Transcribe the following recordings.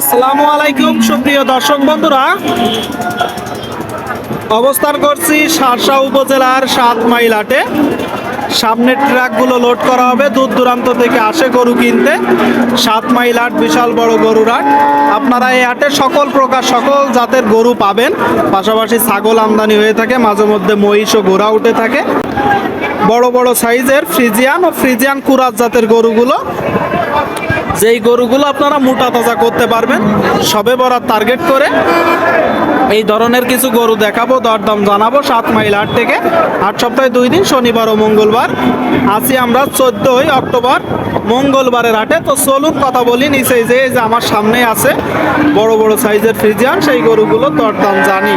আসসালামু আলাইকুম, সুপ্রিয় দর্শক বন্ধুরা। অবস্থান করছি সারসা উপজেলার সাত মাইল হাটে। সামনের ট্রাকগুলো লোড করা হবে, দূর দূরান্ত থেকে আসে গরু কিনতে। সাত মাইল হাট, বিশাল বড় গরুর হাট। আপনারা এই হাটে সকল প্রকার, সকল জাতের গরু পাবেন। পাশাপাশি ছাগল আমদানি হয়ে থাকে, মাঝে মধ্যে মহিষ ও ঘোড়া উঠে থাকে। বড় বড় সাইজের ফ্রিজিয়ান ও ফ্রিজিয়ান কুরাত জাতের গরুগুলো যেই গরুগুলো আপনারা মোটা তাজা করতে পারবেন সবে বরাত টার্গেট করে। এই ধরনের কিছু গরু দেখাবো, দরদাম জানাব সাত মাইল হাট থেকে। আট সপ্তাহে দুই দিন, শনিবার ও মঙ্গলবার। আছি আমরা চোদ্দই অক্টোবর, মঙ্গলবারের হাটে। তো চলুন কথা বলি নিচে যে যে আমার সামনে আছে বড় বড় সাইজের ফ্রিজিয়ান, সেই গরুগুলো দরদাম জানি।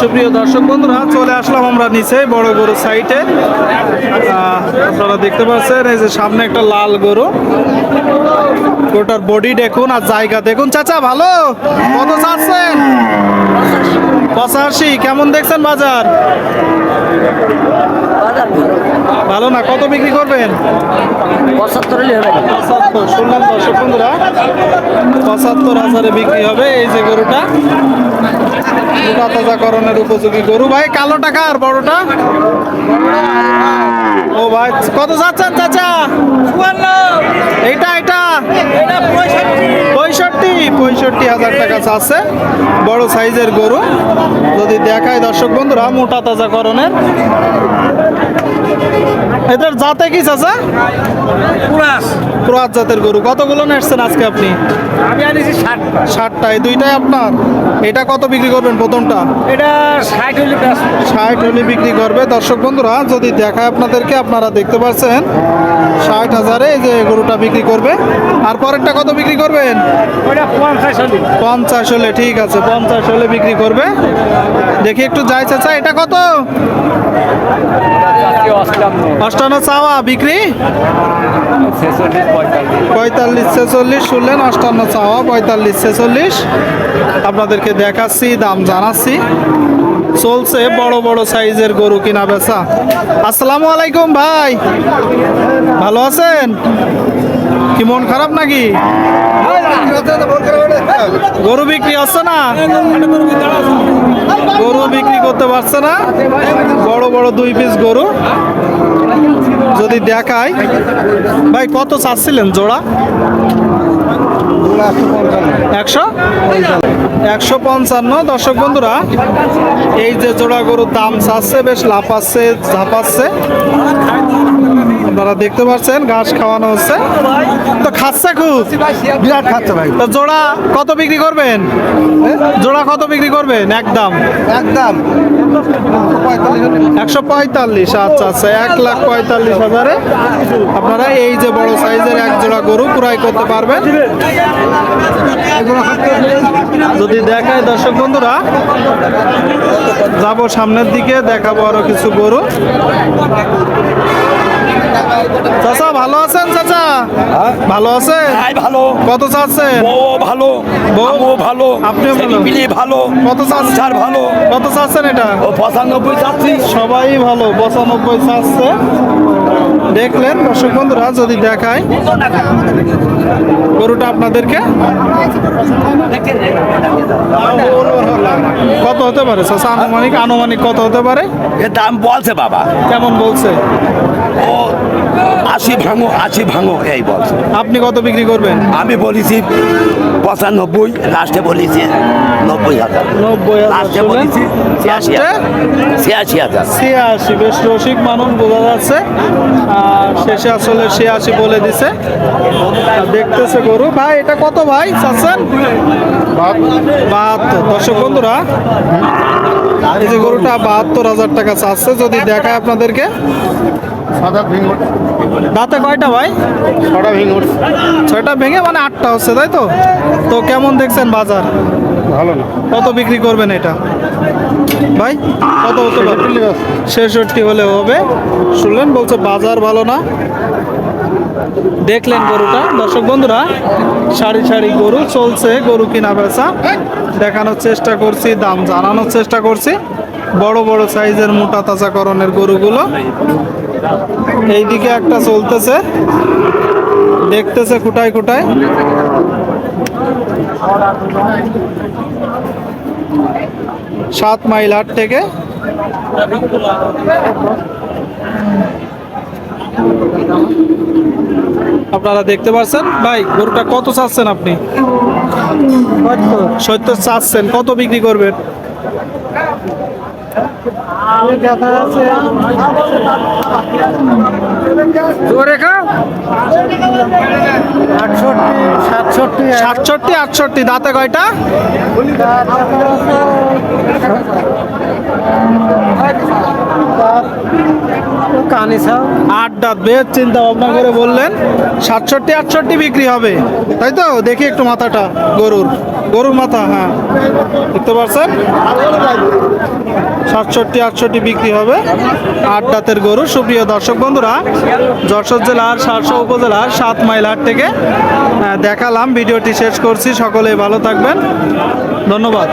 সুপ্রিয় দর্শক বন্ধুরা, চলে আসলাম আমরা নিচে বড় গরু সাইটে। আপনারা দেখতে পাচ্ছেন, এই যে সামনে একটা লাল গরু। গোটার বডি দেখুন আর জায়গা দেখুন। চাচা, ভালো? কত চাচ্ছেন? পঁচাশি কেমন দেখছেন বাজার? ভালো না কত বিক্রি করবেন? পঁচাত্তর শুনলাম দর্শক বন্ধুরা পঁচাত্তর হাজারে বিক্রি হবে এই যে গরুটা। তাজাকরণের উপযোগী গরু। ভাই কালো টাকা আর বড়টা? ও ভাই কত যাচ্ছেন চাচা? এইটা এটা পঁয়ষট্টি। হাজার টাকা আছে বড় সাইজের গরু। যদি দেখায় দর্শক বন্ধুরা, মোটা তাজা করণের। এদের জাতে কি পুরাস। ক্রোয়াত জাতের গরু। কতগুলো নেসছেন আজকে আপনি? আমি আনিছি ষাট ষাটটা এই দুইটাই আপনার? এটা কত বিক্রি করবেন প্রথমটা? এটা ষাট হলে ষাট হলে বিক্রি করবে। দর্শক বন্ধুরা যদি দেখায় আপনাদেরকে আপনারা দেখতে পাচ্ছেন ষাট হাজারে যে গরুটা বিক্রি করবে। আর পরেরটা কত বিক্রি করবেন? ওটা পঞ্চাশ হলে। পঞ্চাশ হলে ঠিক আছে পঞ্চাশ হলে বিক্রি করবে। দেখি একটু যাই চাচা এটা কত? অষ্টান্ন। চাওয়া বিক্রি? পঁয়তাল্লিশ। ছেচল্লিশ শুনলেন, অষ্টান্ন চাওয়া, পঁয়তাল্লিশ ছেচল্লিশ। আপনাদেরকে দেখাচ্ছি, দাম জানাচ্ছি। চলছে বড় বড় সাইজের গরু কিনা বেচা। আসসালামু আলাইকুম ভাই। ভালো আছেন? কি মন খারাপ নাকি? গরু বিক্রি হচ্ছে না? গরু বিক্রি করতে পারছে না? বড় বড় দুই পিস গরু। যদি দেখায় ভাই, কত চাচ্ছিলেন জোড়া? একশো? একশো পঞ্চান্ন। দর্শক বন্ধুরা, এই যে জোড়া গরুর দাম চাচ্ছে, বেশ লাফাচ্ছে, ঝাপাচ্ছে। আপনারা দেখতে পাচ্ছেন ঘাস খাওয়ানো হচ্ছে। তো খাচ্ছে খুব? বিরাট খাচ্ছে ভাই। তো জোড়া কত বিক্রি করবেন? জোড়া কত বিক্রি করবেন? একদম। একদম। একশো পঁয়তাল্লিশ আচ্ছা আচ্ছা এক লাখ পঁয়তাল্লিশ হাজারে। আপনারা এই যে বড় সাইজের এক জোড়া গরু ক্রয় করতে পারবেন। যদি দেখায় দর্শক বন্ধুরা যাব সামনের দিকে দেখাবো আরও কিছু গরু। ভালো আছেন চাচা? ভালো আছেন? ভাই ভালো। কত চাচ্ছেন? বউ ভালো বউ? ভালো আপনিও ভালো? ভালো কত স্যার ভালো। কত চাচ্ছেন এটা? ও পঁচানব্বই চাচ্ছি। সবাই ভালো পঁচানব্বই চাচ্ছে। দেখলেন দর্শক বন্ধুরা যদি দেখায়। গরুটা আপনাদেরকে? কত হতে পারে চাচা? আনুমানিক আনুমানিক কত হতে পারে? এর দাম বলছে বাবা। কেমন বলছে? আশি ভাঙো আশি ভাঙো এই বলছে আপনি কত বিক্রি করবেন? আমি বলেছি পঁচানব্বই লাস্টে বলেছি নব্বই হাজার। নব্বই লাস্টে বলেছি ছিয়াশি হাজার। ছিয়াশি হাজার। ছিয়াশি বেশ রসিক মানুষ বোঝা যাচ্ছে। আর শেষে আসলে ছিয়াশি বলে দিছে। দেখতেছে গরু। ভাই এটা কত ভাই? চাচ্ছেন? বাহাত্তর। দর্শক বন্ধুরা এই যে গরুটা বাহাত্তর হাজার টাকা চাচ্ছে। যদি দেখায় আপনাদেরকে। সাদা ভিঙর দাঁতে কয়টা ভাই? ছটা ভিঙর ছয়টা ভেঙে মানে আটটা হচ্ছে তাই তো? তো কেমন দেখছেন বাজার? ভালো না। কত বিক্রি করবেন এটা? ভাই কত হতে পারে? ছেষট্টি হলে হবে। শুনলেন বলছে বাজার ভালো না। দেখলেন গরুটা। দর্শক বন্ধুরা সারি সারি গরু চলছে গরু কিনা বেচা। দেখানোর চেষ্টা করছি দাম জানানোর চেষ্টা করছি। বড় বড় সাইজের মোটা তাজাকরণের গরুগুলো। এইদিকে একটা চলতেছে। দেখতেছে খুঁটায় খুঁটায়। সাত মাইল হাট থেকে। আপনারা দেখতে পাচ্ছেন ভাই গরুটা কত চাচ্ছেন আপনি? সত্তর চাচ্ছেন। কত বিক্রি করবেন? জোরে খাও। আটষট্টি সাতষট্টি আটষট্টি দাঁতে কয়টা? কানি ছাও আট দাঁত বেশ, চিন্তা ভাবনা করে বললেন, সাতষট্টি, আটষট্টি বিক্রি হবে। তাই তো? দেখি একটু মাথাটা, গরুর। গরুর মাথা হ্যাঁ। দেখতে পাচ্ছেন সাতষট্টি, আটষট্টি বিক্রি হবে। আট দাঁতের গরু। সুপ্রিয় দর্শক বন্ধুরা, যশোর জেলার সারসা উপজেলার সাত মাইল হাট থেকে দেখালাম। ভিডিওটি শেষ করছি। সকলেই ভালো থাকবেন। ধন্যবাদ।